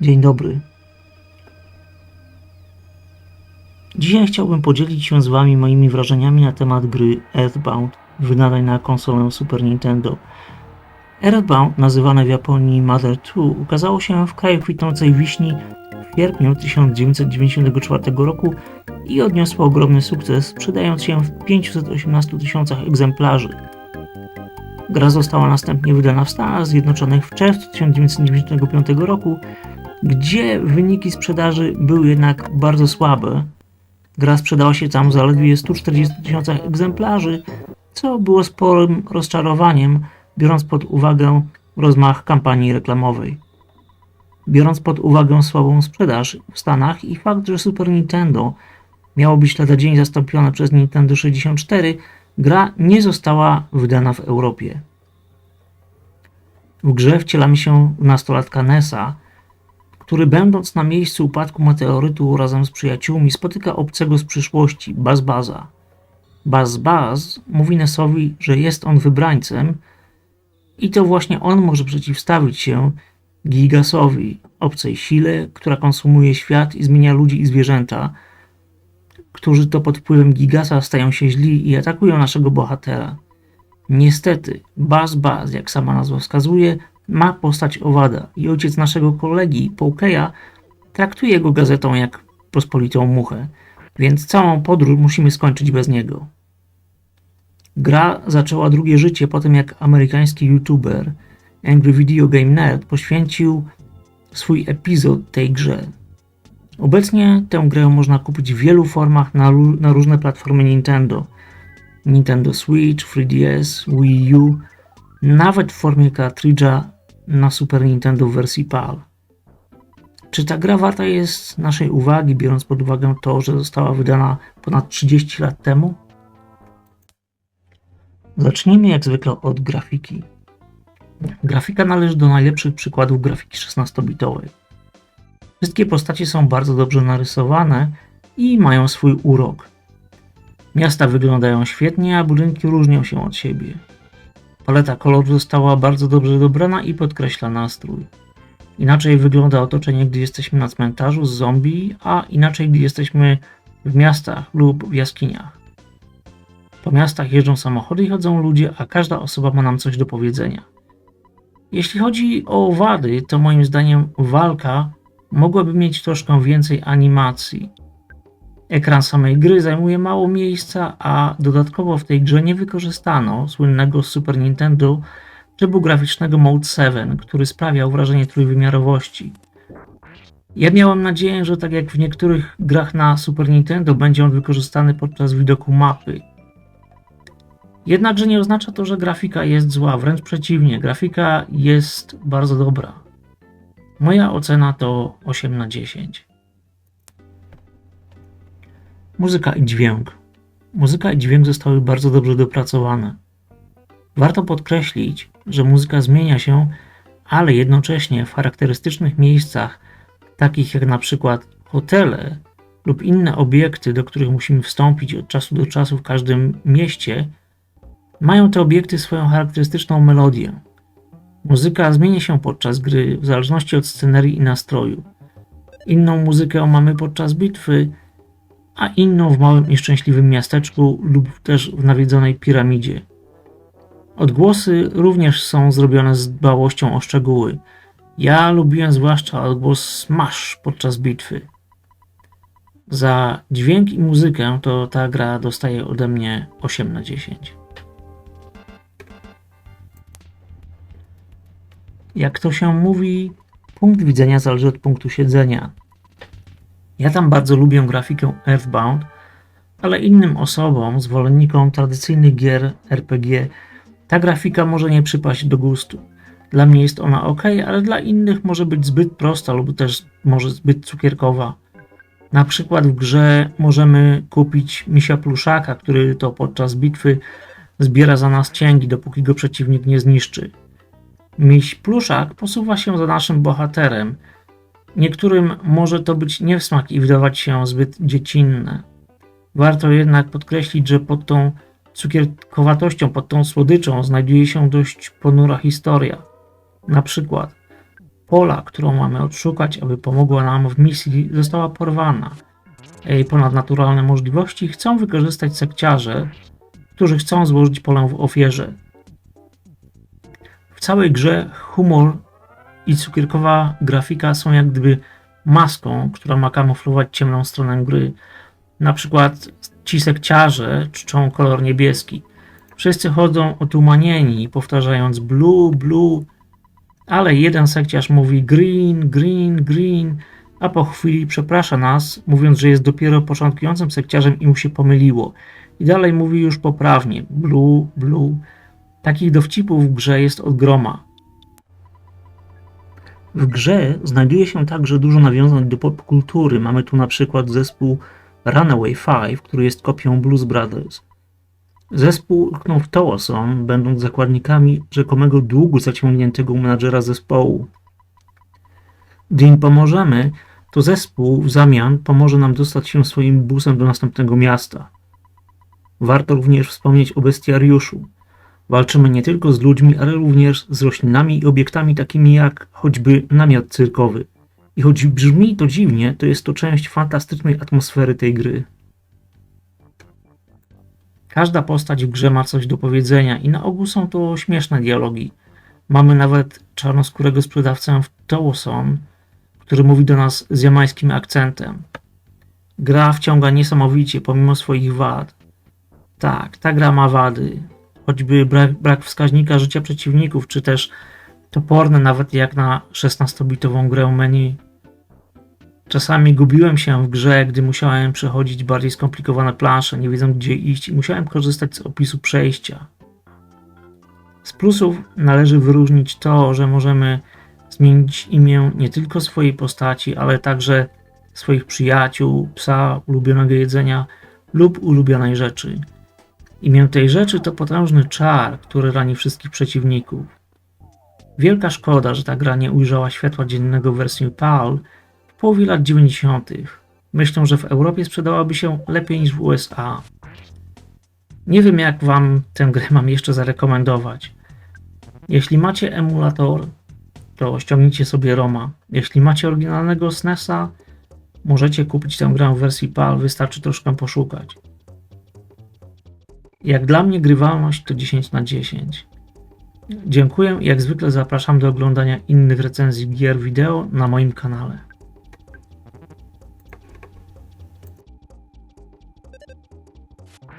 Dzień dobry. Dzisiaj chciałbym podzielić się z Wami moimi wrażeniami na temat gry Earthbound, wydanej na konsolę Super Nintendo. Earthbound, nazywane w Japonii Mother 2, ukazało się w kraju kwitnącej wiśni w sierpniu 1994 roku i odniosło ogromny sukces, sprzedając się w 518 tysiącach egzemplarzy. Gra została następnie wydana w Stanach Zjednoczonych w czerwcu 1995 roku, gdzie wyniki sprzedaży były jednak bardzo słabe. Gra sprzedała się tam zaledwie 140 tysiącach egzemplarzy, co było sporym rozczarowaniem, biorąc pod uwagę rozmach kampanii reklamowej. Biorąc pod uwagę słabą sprzedaż w Stanach i fakt, że Super Nintendo miało być lada dzień zastąpione przez Nintendo 64, gra nie została wydana w Europie. W grze wcielamy się w nastolatka Nessa, który będąc na miejscu upadku meteorytu razem z przyjaciółmi spotyka obcego z przyszłości, Baz Baza. Baz Baz mówi Nessowi, że jest on wybrańcem i to właśnie on może przeciwstawić się Gigasowi, obcej sile, która konsumuje świat i zmienia ludzi i zwierzęta, którzy to pod wpływem Gigasa stają się źli i atakują naszego bohatera. Niestety, Baz, jak sama nazwa wskazuje, ma postać owada i ojciec naszego kolegi, Paukeya, traktuje jego gazetą jak pospolitą muchę, więc całą podróż musimy skończyć bez niego. Gra zaczęła drugie życie po tym, jak amerykański youtuber Angry Video Game Nerd poświęcił swój epizod tej grze. Obecnie tę grę można kupić w wielu formach na, na różne platformy Nintendo. Nintendo Switch, 3DS, Wii U, nawet w formie kartridża na Super Nintendo w wersji PAL. Czy ta gra warta jest naszej uwagi, biorąc pod uwagę to, że została wydana ponad 30 lat temu? Zacznijmy jak zwykle od grafiki. Grafika należy do najlepszych przykładów grafiki 16-bitowej. Wszystkie postacie są bardzo dobrze narysowane i mają swój urok. Miasta wyglądają świetnie, a budynki różnią się od siebie. Paleta kolorów została bardzo dobrze dobrana i podkreśla nastrój. Inaczej wygląda otoczenie, gdy jesteśmy na cmentarzu z zombie, a inaczej, gdy jesteśmy w miastach lub w jaskiniach. Po miastach jeżdżą samochody i chodzą ludzie, a każda osoba ma nam coś do powiedzenia. Jeśli chodzi o wady, to moim zdaniem walka mogłaby mieć troszkę więcej animacji. Ekran samej gry zajmuje mało miejsca, a dodatkowo w tej grze nie wykorzystano słynnego Super Nintendo trybu graficznego Mode 7, który sprawiał wrażenie trójwymiarowości. Ja miałem nadzieję, że tak jak w niektórych grach na Super Nintendo będzie on wykorzystany podczas widoku mapy. Jednakże nie oznacza to, że grafika jest zła, wręcz przeciwnie, grafika jest bardzo dobra. Moja ocena to 8 na 10. Muzyka i dźwięk. Muzyka i dźwięk zostały bardzo dobrze dopracowane. Warto podkreślić, że muzyka zmienia się, ale jednocześnie w charakterystycznych miejscach, takich jak na przykład hotele lub inne obiekty, do których musimy wstąpić od czasu do czasu w każdym mieście, mają te obiekty swoją charakterystyczną melodię. Muzyka zmienia się podczas gry w zależności od scenerii i nastroju. Inną muzykę mamy podczas bitwy, a inną w małym i szczęśliwym miasteczku lub też w nawiedzonej piramidzie. Odgłosy również są zrobione z dbałością o szczegóły. Ja lubiłem zwłaszcza odgłos smash podczas bitwy. Za dźwięk i muzykę to ta gra dostaje ode mnie 8 na 10. Jak to się mówi, punkt widzenia zależy od punktu siedzenia. Ja tam bardzo lubię grafikę Earthbound, ale innym osobom, zwolennikom tradycyjnych gier RPG, ta grafika może nie przypaść do gustu. Dla mnie jest ona ok, ale dla innych może być zbyt prosta lub też może zbyt cukierkowa. Na przykład w grze możemy kupić misia pluszaka, który to podczas bitwy zbiera za nas cięgi, dopóki go przeciwnik nie zniszczy. Miś pluszak posuwa się za naszym bohaterem. Niektórym może to być nie w smak i wydawać się zbyt dziecinne. Warto jednak podkreślić, że pod tą cukierkowatością, pod tą słodyczą znajduje się dość ponura historia. Na przykład Pola, którą mamy odszukać, aby pomogła nam w misji, została porwana. Jej ponadnaturalne możliwości chcą wykorzystać sekciarze, którzy chcą złożyć polę w ofierze. W całej grze humor i cukierkowa grafika są jak gdyby maską, która ma kamuflować ciemną stronę gry. Na przykład ci sekciarze czczą kolor niebieski. Wszyscy chodzą otumanieni, powtarzając blue, blue, ale jeden sekciarz mówi green, green, green, a po chwili przeprasza nas, mówiąc, że jest dopiero początkującym sekciarzem i mu się pomyliło. I dalej mówi już poprawnie blue, blue. Takich dowcipów w grze jest od groma. W grze znajduje się także dużo nawiązań do popkultury. Mamy tu na przykład zespół Runaway Five, który jest kopią Blues Brothers. Zespół utknął w Towason, będąc zakładnikami rzekomego długu zaciągniętego u menadżera zespołu. Gdy im pomożemy, to zespół w zamian pomoże nam dostać się swoim busem do następnego miasta. Warto również wspomnieć o bestiariuszu. Walczymy nie tylko z ludźmi, ale również z roślinami i obiektami takimi jak choćby namiot cyrkowy. I choć brzmi to dziwnie, to jest to część fantastycznej atmosfery tej gry. Każda postać w grze ma coś do powiedzenia i na ogół są to śmieszne dialogi. Mamy nawet czarnoskórego sprzedawcę w Towason, który mówi do nas z jamańskim akcentem. Gra wciąga niesamowicie pomimo swoich wad. Tak, ta gra ma wady. Choćby brak, brak wskaźnika życia przeciwników, czy też toporne nawet jak na 16-bitową grę menu. Czasami gubiłem się w grze, gdy musiałem przechodzić bardziej skomplikowane plansze, nie wiedząc gdzie iść i musiałem korzystać z opisu przejścia. Z plusów należy wyróżnić to, że możemy zmienić imię nie tylko swojej postaci, ale także swoich przyjaciół, psa, ulubionego jedzenia lub ulubionej rzeczy. Imię tej rzeczy to potężny czar, który rani wszystkich przeciwników. Wielka szkoda, że ta gra nie ujrzała światła dziennego w wersji PAL w połowie lat 90. Myślę, że w Europie sprzedałaby się lepiej niż w USA. Nie wiem, jak Wam tę grę mam jeszcze zarekomendować. Jeśli macie emulator, to ściągnijcie sobie Roma. Jeśli macie oryginalnego SNESa, możecie kupić tę grę w wersji PAL, wystarczy troszkę poszukać. Jak dla mnie grywalność to 10 na 10. Dziękuję i jak zwykle zapraszam do oglądania innych recenzji gier wideo na moim kanale.